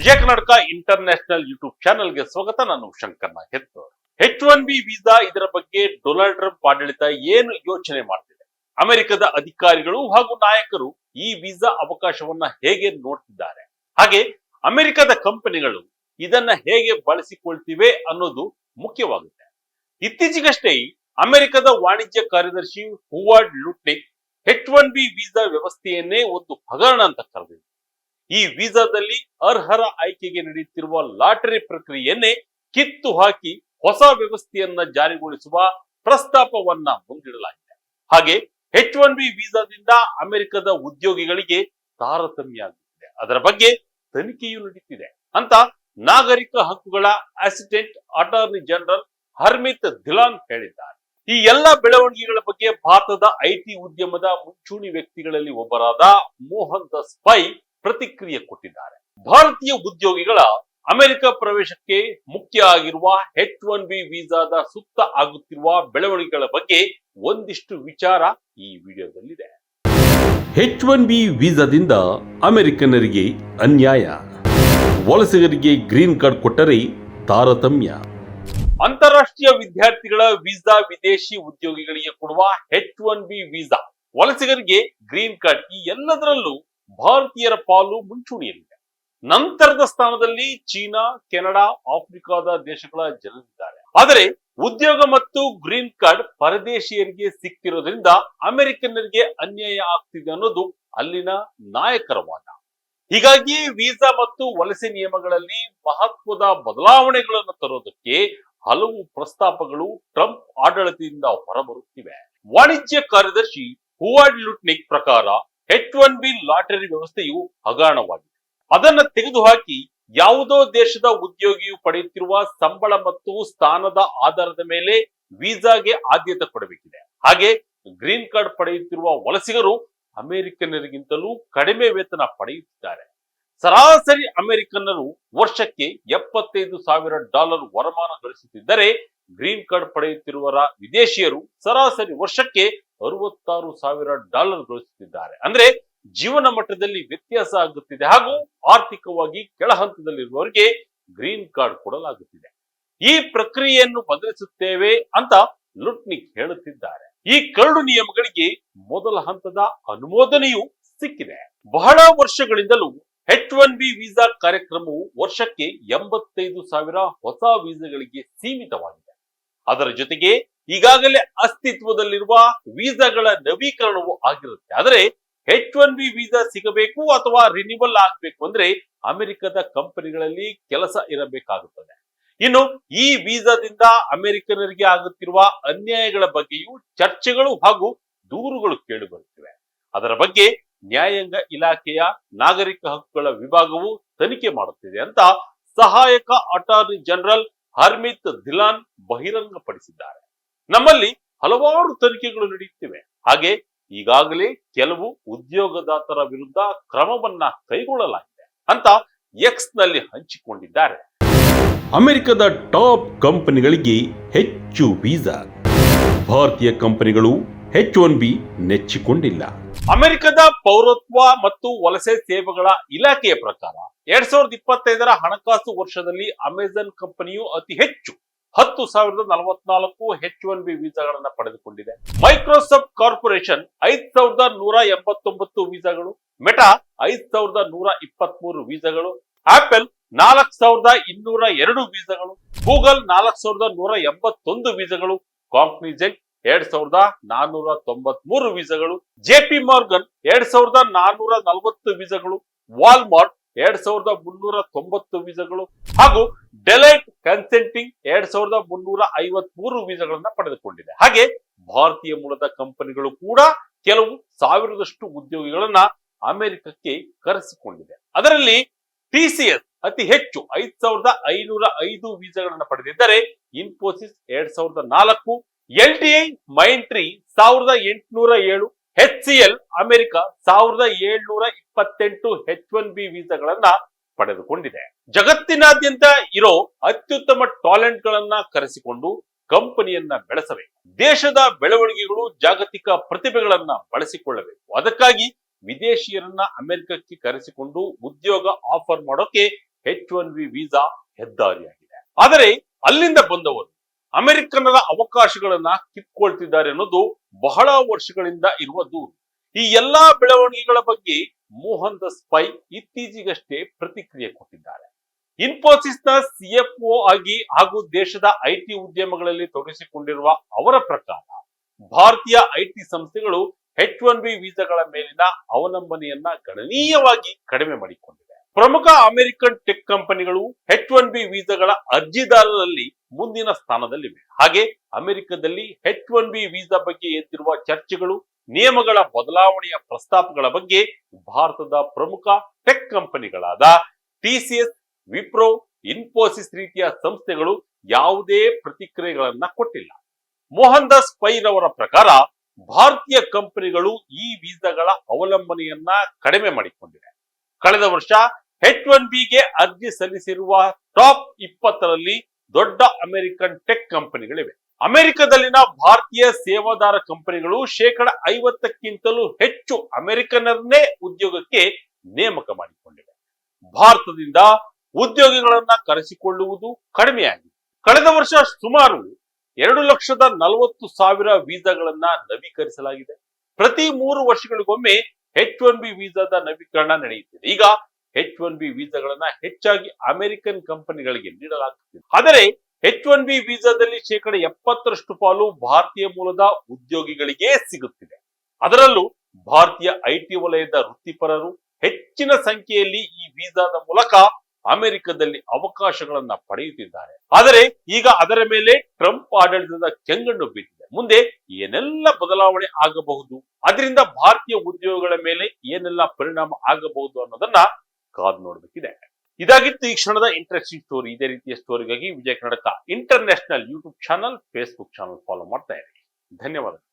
Vijaya Karnataka international YouTube ಚಾನೆಲ್ಗೆ ಸ್ವಾಗತ. ನಾನು ಶಂಕರ್ ಹೆತ್ತೋರ್ ಹೆಚ್ ಒನ್ ಬಿ ವೀಸಾ ಇದರ ಬಗ್ಗೆ ಡೊನಾಲ್ಡ್ ಟ್ರಂಪ್ ಆಡಳಿತ ಏನು ಯೋಚನೆ ಮಾಡ್ತಿದೆ? ಅಮೆರಿಕದ ಅಧಿಕಾರಿಗಳು ಹಾಗೂ ನಾಯಕರು ಈ ವೀಸಾ ಅವಕಾಶವನ್ನ ಹೇಗೆ ನೋಡ್ತಿದ್ದಾರೆ? ಹಾಗೆ ಅಮೆರಿಕದ ಕಂಪನಿಗಳು ಇದನ್ನ ಹೇಗೆ ಬಳಸಿಕೊಳ್ತಿವೆ ಅನ್ನೋದು ಮುಖ್ಯವಾಗುತ್ತೆ. ಇತ್ತೀಚೆಗಷ್ಟೇ ಅಮೆರಿಕದ ವಾಣಿಜ್ಯ ಕಾರ್ಯದರ್ಶಿ Howard Lutnick H one B visa ವ್ಯವಸ್ಥೆಯನ್ನೇ ಒಂದು ಹಗರಣ ಅಂತ ಕರೆದಿದೆ ಈ ವೀಸಾದಲ್ಲಿ ಅರ್ಹರ ಆಯ್ಕೆಗೆ ನಡೆಯುತ್ತಿರುವ ಲಾಟರಿ ಪ್ರಕ್ರಿಯೆಯನ್ನೇ ಕಿತ್ತು ಹಾಕಿ ಹೊಸ ವ್ಯವಸ್ಥೆಯನ್ನ ಜಾರಿಗೊಳಿಸುವ ಪ್ರಸ್ತಾಪವನ್ನ ಮುಂದಿಡಲಾಗಿದೆ. ಹಾಗೆ ಎಚ್ ಒನ್ ಬಿ ವೀಸಾದಿಂದ ಅಮೆರಿಕದ ಉದ್ಯೋಗಿಗಳಿಗೆ ತಾರತಮ್ಯ ಆಗುತ್ತಿದೆ ಅದರ ಬಗ್ಗೆ ತನಿಖೆಯೂ ನಡೀತಿದೆ. ಅಂತ ನಾಗರಿಕ ಹಕ್ಕುಗಳ assistant attorney general Harmeet Dhillon ಹೇಳಿದ್ದಾರೆ. ಈ ಎಲ್ಲ ಬೆಳವಣಿಗೆಗಳ ಬಗ್ಗೆ ಭಾರತದ ಐಟಿ ಉದ್ಯಮದ ಮುಂಚೂಣಿ ವ್ಯಕ್ತಿಗಳಲ್ಲಿ ಒಬ್ಬರಾದ ಮೋಹನ್ ದಸ್ ಪೈ ಪ್ರತಿಕ್ರಿಯೆ ಕೊಟ್ಟಿದ್ದಾರೆ. ಭಾರತೀಯ ಉದ್ಯೋಗಿಗಳ ಅಮೆರಿಕ ಪ್ರವೇಶಕ್ಕೆ ಮುಖ್ಯ ಆಗಿರುವ ಹೆಚ್ ಒನ್ ಬಿ ವೀಸಾದ ಸುತ್ತ ಆಗುತ್ತಿರುವ ಬೆಳವಣಿಗೆಗಳ ಬಗ್ಗೆ ಒಂದಿಷ್ಟು ವಿಚಾರ ಈ ವಿಡಿಯೋದಲ್ಲಿದೆ. ಹೆಚ್ ಒನ್ ಬಿ ವೀಸಾದಿಂದ ಅಮೆರಿಕನರಿಗೆ ಅನ್ಯಾಯ. ವಲಸಿಗರಿಗೆ ಗ್ರೀನ್ ಕಾರ್ಡ್ ಕೊಟ್ಟರೆ ತಾರತಮ್ಯ. ಅಂತಾರಾಷ್ಟ್ರೀಯ ವಿದ್ಯಾರ್ಥಿಗಳ ವೀಸಾ ವಿದೇಶಿ ಉದ್ಯೋಗಿಗಳಿಗೆ ಕೊಡುವ ಹೆಚ್ ಒನ್ ಬಿ ವೀಸಾ. ವಲಸಿಗರಿಗೆ ಗ್ರೀನ್ ಕಾರ್ಡ್ ಈ ಎಲ್ಲದರಲ್ಲೂ ಭಾರತೀಯರ ಪಾಲು ಮುಂಚೂಣಿಯಲ್ಲಿದೆ. ನಂತರದ ಸ್ಥಾನದಲ್ಲಿ ಚೀನಾ, ಕೆನಡಾ, ಆಫ್ರಿಕಾದ ದೇಶಗಳ ಜನರಿದ್ದಾರೆ. ಆದರೆ ಉದ್ಯೋಗ ಮತ್ತು ಗ್ರೀನ್ ಕಾರ್ಡ್ ಪರದೇಶಿಯರಿಗೆ ಸಿಕ್ಕಿರೋದ್ರಿಂದ ಅಮೆರಿಕನ್ನರಿಗೆ ಅನ್ಯಾಯ ಆಗ್ತಿದೆ ಅನ್ನೋದು ಅಲ್ಲಿನ ನಾಯಕರ ವಾದ. ಹೀಗಾಗಿ ವೀಸಾ ಮತ್ತು ವಲಸೆ ನಿಯಮಗಳಲ್ಲಿ ಮಹತ್ವದ ಬದಲಾವಣೆಗಳನ್ನು ತರೋದಕ್ಕೆ ಹಲವು ಪ್ರಸ್ತಾಪಗಳು ಟ್ರಂಪ್ ಆಡಳಿತದಿಂದ ಹೊರಬರುತ್ತಿವೆ. ವಾಣಿಜ್ಯ ಕಾರ್ಯದರ್ಶಿ ಹುವಾರ್ಡ್ ಲುಟ್ನಿಕ್ ಪ್ರಕಾರ ಎಚ್ ಒನ್ ಬಿ ಲಾಟರಿ ವ್ಯವಸ್ಥೆಯು ಹಗರಣವಾಗಿದೆ. ಅದನ್ನ ತೆಗೆದುಹಾಕಿ ಯಾವುದೋ ದೇಶದ ಉದ್ಯೋಗಿಯು ಪಡೆಯುತ್ತಿರುವ ಸಂಬಳ ಮತ್ತು ಸ್ಥಾನದ ಆಧಾರದ ಮೇಲೆ ವೀಸಾಗೆ ಆದ್ಯತೆ ಕೊಡಬೇಕಿದೆ. ಹಾಗೆ ಗ್ರೀನ್ ಕಾರ್ಡ್ ಪಡೆಯುತ್ತಿರುವ ವಲಸಿಗರು ಅಮೆರಿಕನ್ನರಿಗಿಂತಲೂ ಕಡಿಮೆ ವೇತನ ಪಡೆಯುತ್ತಿದ್ದಾರೆ. ಸರಾಸರಿ ಅಮೆರಿಕನ್ನರು ವರ್ಷಕ್ಕೆ ಎಪ್ಪತ್ತೈದು ಸಾವಿರ ಡಾಲರ್ ವರಮಾನ ಗಳಿಸುತ್ತಿದ್ದರೆ ಗ್ರೀನ್ ಕಾರ್ಡ್ ಪಡೆಯುತ್ತಿರುವರ ವಿದೇಶಿಯರು ಸರಾಸರಿ ವರ್ಷಕ್ಕೆ ಅರವತ್ತಾರು ಸಾವಿರ ಡಾಲರ್ ಗಳಿಸುತ್ತಿದ್ದಾರೆ. ಅಂದ್ರೆ ಜೀವನ ಮಟ್ಟದಲ್ಲಿ ವ್ಯತ್ಯಾಸ ಆಗುತ್ತಿದೆ ಹಾಗೂ ಆರ್ಥಿಕವಾಗಿ ಕೆಳ ಹಂತದಲ್ಲಿರುವವರಿಗೆ ಗ್ರೀನ್ ಕಾರ್ಡ್ ಕೊಡಲಾಗುತ್ತಿದೆ. ಈ ಪ್ರಕ್ರಿಯೆಯನ್ನು ಬದಲಿಸುತ್ತೇವೆ ಅಂತ ಲುಟ್ನಿಕ್ ಹೇಳುತ್ತಿದ್ದಾರೆ. ಈ ಕರಡು ನಿಯಮಗಳಿಗೆ ಮೊದಲ ಹಂತದ ಅನುಮೋದನೆಯೂ ಸಿಕ್ಕಿದೆ. ಬಹಳ ವರ್ಷಗಳಿಂದಲೂ ಎಚ್ ಒನ್ ಬಿ ವೀಸಾ ಕಾರ್ಯಕ್ರಮವು ವರ್ಷಕ್ಕೆ ಎಂಬತ್ತೈದು ಸಾವಿರ ಹೊಸ ವೀಸಾಗಳಿಗೆ ಸೀಮಿತವಾಗಿದೆ. ಅದರ ಜೊತೆಗೆ ಈಗಾಗಲೇ ಅಸ್ತಿತ್ವದಲ್ಲಿರುವ ವೀಸಾಗಳ ನವೀಕರಣವೂ ಆಗಿರುತ್ತೆ. ಆದರೆ ಎಚ್ ಒನ್ ಬಿ ವೀಸಾ ಸಿಗಬೇಕು ಅಥವಾ ರಿನ್ಯೂವಲ್ ಆಗಬೇಕು ಅಂದ್ರೆ ಅಮೆರಿಕದ ಕಂಪನಿಗಳಲ್ಲಿ ಕೆಲಸ ಇರಬೇಕಾಗುತ್ತದೆ. ಇನ್ನು ಈ ವೀಸಾದಿಂದ ಅಮೆರಿಕನರಿಗೆ ಆಗುತ್ತಿರುವ ಅನ್ಯಾಯಗಳ ಬಗ್ಗೆಯೂ ಚರ್ಚೆಗಳು ಹಾಗೂ ದೂರುಗಳು ಕೇಳಿಬರುತ್ತಿವೆ ಅದರ ಬಗ್ಗೆ ನ್ಯಾಯಾಂಗ ಇಲಾಖೆಯ ನಾಗರಿಕ ಹಕ್ಕುಗಳ ವಿಭಾಗವು ತನಿಖೆ ಮಾಡುತ್ತಿದೆ ಅಂತ ಸಹಾಯಕ ಅಟಾರ್ನಿ ಜನರಲ್ ಹರ್ಮಿತ್ ಧಿಲಾನ್ ಬಹಿರಂಗಪಡಿಸಿದ್ದಾರೆ. ನಮ್ಮಲ್ಲಿ ಹಲವಾರು ತನಿಖೆಗಳು ನಡೆಯುತ್ತಿವೆ. ಹಾಗೆ ಈಗಾಗಲೇ ಕೆಲವು ಉದ್ಯೋಗದಾತರ ವಿರುದ್ಧ ಕ್ರಮವನ್ನ ಕೈಗೊಳ್ಳಲಾಗಿದೆ ಅಂತ ಎಕ್ಸ್ನಲ್ಲಿ ಹಂಚಿಕೊಂಡಿದ್ದಾರೆ. ಅಮೆರಿಕದ ಟಾಪ್ ಕಂಪನಿಗಳಿಗೆ ಹೆಚ್ಚು ವೀಸಾ. ಭಾರತೀಯ ಕಂಪನಿಗಳು ಎಚ್ ಒನ್ ಬಿ ನೆಚ್ಚಿಕೊಂಡಿಲ್ಲ. ಅಮೆರಿಕದ ಪೌರತ್ವ ಮತ್ತು ವಲಸೆ ಸೇವೆಗಳ ಇಲಾಖೆಯ ಪ್ರಕಾರ ಎರಡ್ ಸಾವಿರದ ಇಪ್ಪತ್ತೈದರ ಹಣಕಾಸು ವರ್ಷದಲ್ಲಿ ಅಮೆಜಾನ್ ಕಂಪನಿಯು ಅತಿ ಹೆಚ್ಚು ಹತ್ತು ಸಾವಿರದ ನಲವತ್ನಾಲ್ಕು ಹೆಚ್ ಒನ್ ಬಿ ವೀಸಾಗಳನ್ನ ಪಡೆದುಕೊಂಡಿದೆ. ಮೈಕ್ರೋಸಾಫ್ಟ್ ಕಾರ್ಪೊರೇಷನ್ ಐದ್ ಸಾವಿರದ ನೂರ ಎಂಬತ್ತೊಂಬತ್ತು ವೀಸಾಗಳು ಮೆಟಾ ಐದ್ ಸಾವಿರದ ನೂರ ಇಪ್ಪತ್ಮೂರು ವೀಸಾಗಳು ಆಪಲ್ ನಾಲ್ಕ್ ಸಾವಿರದ ಇನ್ನೂರ ಎರಡು ವೀಸಾಗಳು ಗೂಗಲ್ ನಾಲ್ಕ್ ಸಾವಿರದ ನೂರ ಎಂಬತ್ತೊಂದು ವೀಸಾಗಳು ಕಾಂಪ್ನಿಜೆಂಟ್ ಎರಡ್ ಸಾವಿರದ ನಾನ್ನೂರ ತೊಂಬತ್ ಮೂರು ವೀಸಾಗಳು ಜೆಪಿ ಮಾರ್ಗನ್ ಎರಡ್ ಸಾವಿರದ ನಾನ್ನೂರ ನಲವತ್ತು ವೀಸಾಗಳು. ವಾಲ್ಮಾರ್ಟ್ ಎರಡ್ ಸಾವಿರದ ಮುನ್ನೂರ ತೊಂಬತ್ತು ವೀಸಾಗಳು. ಹಾಗೂ ಡೆಲೈಟ್ ಕನ್ಸೆಂಟಿಂಗ್ ಎರಡ್ ಸಾವಿರದ ಮುನ್ನೂರ ಐವತ್ ಮೂರು ವೀಸಾಗಳನ್ನ ಪಡೆದುಕೊಂಡಿದೆ. ಹಾಗೆ ಭಾರತೀಯ ಮೂಲದ ಕಂಪನಿಗಳು ಕೂಡ ಕೆಲವು ಸಾವಿರದಷ್ಟು ಉದ್ಯೋಗಿಗಳನ್ನ ಅಮೆರಿಕಕ್ಕೆ ಕರೆಸಿಕೊಂಡಿದೆ. ಅದರಲ್ಲಿ ಟಿಸಿಎಸ್ ಅತಿ ಹೆಚ್ಚು ಐದ್ ಸಾವಿರದ ಐನೂರ ಐದು ವೀಸಾಗಳನ್ನ ಪಡೆದಿದ್ದರೆ ಇನ್ಫೋಸಿಸ್ ಎರಡ್ ಸಾವಿರದ ನಾಲ್ಕು ಎಲ್ ಟಿ ಐ ಮೈಂಟ್ರಿ ಸಾವಿರದ ಎಂಟುನೂರ ಏಳು ಎಚ್ ಸಿ ಎಲ್ ಅಮೆರಿಕ ಸಾವಿರದ ಏಳ್ನೂರ ಇಪ್ಪತ್ತೆಂಟು ಎಚ್ ಒನ್ ಬಿ ವೀಸಾಗಳನ್ನ ಪಡೆದುಕೊಂಡಿದೆ. ಜಗತ್ತಿನಾದ್ಯಂತ ಇರೋ ಅತ್ಯುತ್ತಮ ಟಾಲೆಂಟ್ ಗಳನ್ನ ಕರೆಸಿಕೊಂಡು ಕಂಪನಿಯನ್ನ ಬೆಳೆಸಬೇಕು. ದೇಶದ ಬೆಳವಣಿಗೆಗಳು ಜಾಗತಿಕ ಪ್ರತಿಭೆಗಳನ್ನ ಬಳಸಿಕೊಳ್ಳಬೇಕು. ಅದಕ್ಕಾಗಿ ವಿದೇಶಿಯರನ್ನ ಅಮೆರಿಕಕ್ಕೆ ಕರೆಸಿಕೊಂಡು ಉದ್ಯೋಗ ಆಫರ್ ಮಾಡೋಕೆ ಎಚ್ ಒನ್ ಬಿ ವೀಸಾ ಹೆದ್ದಾರಿಯಾಗಿದೆ. ಆದರೆ ಅಲ್ಲಿಂದ ಬಂದವರು ಅಮೆರಿಕನ್ನರ ಅವಕಾಶಗಳನ್ನ ಕಿತ್ಕೊಳ್ತಿದ್ದಾರೆ ಅನ್ನೋದು ಬಹಳ ವರ್ಷಗಳಿಂದ ಇರುವ ದೂರು. ಈ ಎಲ್ಲಾ ಬೆಳವಣಿಗೆಗಳ ಬಗ್ಗೆ ಮೋಹನ್ ದಾಸ್ ಸ್ಪೈ ಇತ್ತೀಚೆಗಷ್ಟೇ ಪ್ರತಿಕ್ರಿಯೆ ಕೊಟ್ಟಿದ್ದಾರೆ. ಇನ್ಫೋಸಿಸ್ನ ಸಿಎಫ್ಒ ಆಗಿ ಹಾಗೂ ದೇಶದ ಐಟಿ ಉದ್ಯಮಗಳಲ್ಲಿ ತೊಡಗಿಸಿಕೊಂಡಿರುವ ಅವರ ಪ್ರಕಾರ ಭಾರತೀಯ ಐಟಿ ಸಂಸ್ಥೆಗಳು ಎಚ್ ಒನ್ ಬಿ ವೀಸಾಗಳ ಮೇಲಿನ ಅವಲಂಬನೆಯನ್ನ ಗಣನೀಯವಾಗಿ ಕಡಿಮೆ ಮಾಡಿಕೊಂಡಿವೆ. ಪ್ರಮುಖ ಅಮೆರಿಕನ್ ಟೆಕ್ ಕಂಪನಿಗಳು ಎಚ್ ಒನ್ ಬಿ ವೀಸಾಗಳ ಅರ್ಜಿದಾರರಲ್ಲಿ ಮುಂದಿನ ಸ್ಥಾನದಲ್ಲಿವೆ. ಹಾಗೆ ಅಮೆರಿಕದಲ್ಲಿ ಹೆಚ್ ಒನ್ ಬಿ ವೀಸಾ ಬಗ್ಗೆ ಎದ್ದಿರುವ ಚರ್ಚೆಗಳು, ನಿಯಮಗಳ ಬದಲಾವಣೆಯ ಪ್ರಸ್ತಾಪಗಳ ಬಗ್ಗೆ ಭಾರತದ ಪ್ರಮುಖ ಟೆಕ್ ಕಂಪನಿಗಳಾದ ಟಿಸಿಎಸ್ ವಿಪ್ರೋ, ಇನ್ಫೋಸಿಸ್ ರೀತಿಯ ಸಂಸ್ಥೆಗಳು ಯಾವುದೇ ಪ್ರತಿಕ್ರಿಯೆಗಳನ್ನ ಕೊಟ್ಟಿಲ್ಲ. ಮೋಹನ್ ದಾಸ್ ಪೈರ್ ಅವರ ಪ್ರಕಾರ ಭಾರತೀಯ ಕಂಪನಿಗಳು ಈ ವೀಸಾಗಳ ಅವಲಂಬನೆಯನ್ನ ಕಡಿಮೆ ಮಾಡಿಕೊಂಡಿವೆ. ಕಳೆದ ವರ್ಷ ಹೆಚ್ ಒನ್ ಬಿಗೆ ಅರ್ಜಿ ಸಲ್ಲಿಸಿರುವ ಟಾಪ್ ಇಪ್ಪತ್ತರಲ್ಲಿ ದೊಡ್ಡ ಅಮೆರಿಕನ್ ಟೆಕ್ ಕಂಪನಿಗಳಿವೆ. ಅಮೆರಿಕದಲ್ಲಿನ ಭಾರತೀಯ ಸೇವಾದಾರ ಕಂಪನಿಗಳು ಶೇಕಡ ಐವತ್ತಕ್ಕಿಂತಲೂ ಹೆಚ್ಚು ಅಮೆರಿಕನರನ್ನೇ ಉದ್ಯೋಗಕ್ಕೆ ನೇಮಕ ಮಾಡಿಕೊಂಡಿವೆ. ಭಾರತದಿಂದ ಉದ್ಯೋಗಿಗಳನ್ನ ಕರೆಸಿಕೊಳ್ಳುವುದು ಕಡಿಮೆಯಾಗಿದೆ. ಕಳೆದ ವರ್ಷ ಸುಮಾರು ಎರಡು ಲಕ್ಷದ ನಲವತ್ತು ಸಾವಿರ ವೀಸಾಗಳನ್ನ ನವೀಕರಿಸಲಾಗಿದೆ. ಪ್ರತಿ ಮೂರು ವರ್ಷಗಳಿಗೊಮ್ಮೆ ಎಚ್ ಒನ್ ಬಿ ವೀಸಾದ ನವೀಕರಣ ನಡೆಯುತ್ತಿದೆ. ಈಗ ಎಚ್ ಒನ್ ಬಿ ವೀಸಾಗಳನ್ನ ಹೆಚ್ಚಾಗಿ ಅಮೆರಿಕನ್ ಕಂಪನಿಗಳಿಗೆ ನೀಡಲಾಗುತ್ತಿದೆ ಆದರೆ ಹೆಚ್ ಒನ್ ಬಿ ವೀಸಾದಲ್ಲಿ ಶೇಕಡ ಎಪ್ಪತ್ತರಷ್ಟು ಪಾಲು ಭಾರತೀಯ ಮೂಲದ ಉದ್ಯೋಗಿಗಳಿಗೆ ಸಿಗುತ್ತಿದೆ. ಅದರಲ್ಲೂ ಭಾರತೀಯ ಐಟಿ ವಲಯದ ವೃತ್ತಿಪರರು ಹೆಚ್ಚಿನ ಸಂಖ್ಯೆಯಲ್ಲಿ ಈ ವೀಸಾದ ಮೂಲಕ ಅಮೆರಿಕದಲ್ಲಿ ಅವಕಾಶಗಳನ್ನ ಪಡೆಯುತ್ತಿದ್ದಾರೆ. ಆದರೆ ಈಗ ಅದರ ಮೇಲೆ ಟ್ರಂಪ್ ಆಡಳಿತದ ಕೆಂಗಣ್ಣು ಬಿದ್ದಿದೆ. ಮುಂದೆ ಏನೆಲ್ಲ ಬದಲಾವಣೆ ಆಗಬಹುದು? ಅದರಿಂದ ಭಾರತೀಯ ಉದ್ಯೋಗಗಳ ಮೇಲೆ ಏನೆಲ್ಲ ಪರಿಣಾಮ ಆಗಬಹುದು ಅನ್ನೋದನ್ನ ಕಾದ್ ನೋಡ್ಬೇಕಿದೆ. ಇದಾಗಿತ್ತು ಈ ಕ್ಷಣದ ಇಂಟ್ರೆಸ್ಟಿಂಗ್ ಸ್ಟೋರಿ ಇದೇ ರೀತಿಯ ಸ್ಟೋರಿಗಾಗಿ Vijaya Karnataka international YouTube channel Facebook channel follow ಮಾಡ್ತಾ ಇರಿ. ಧನ್ಯವಾದಗಳು.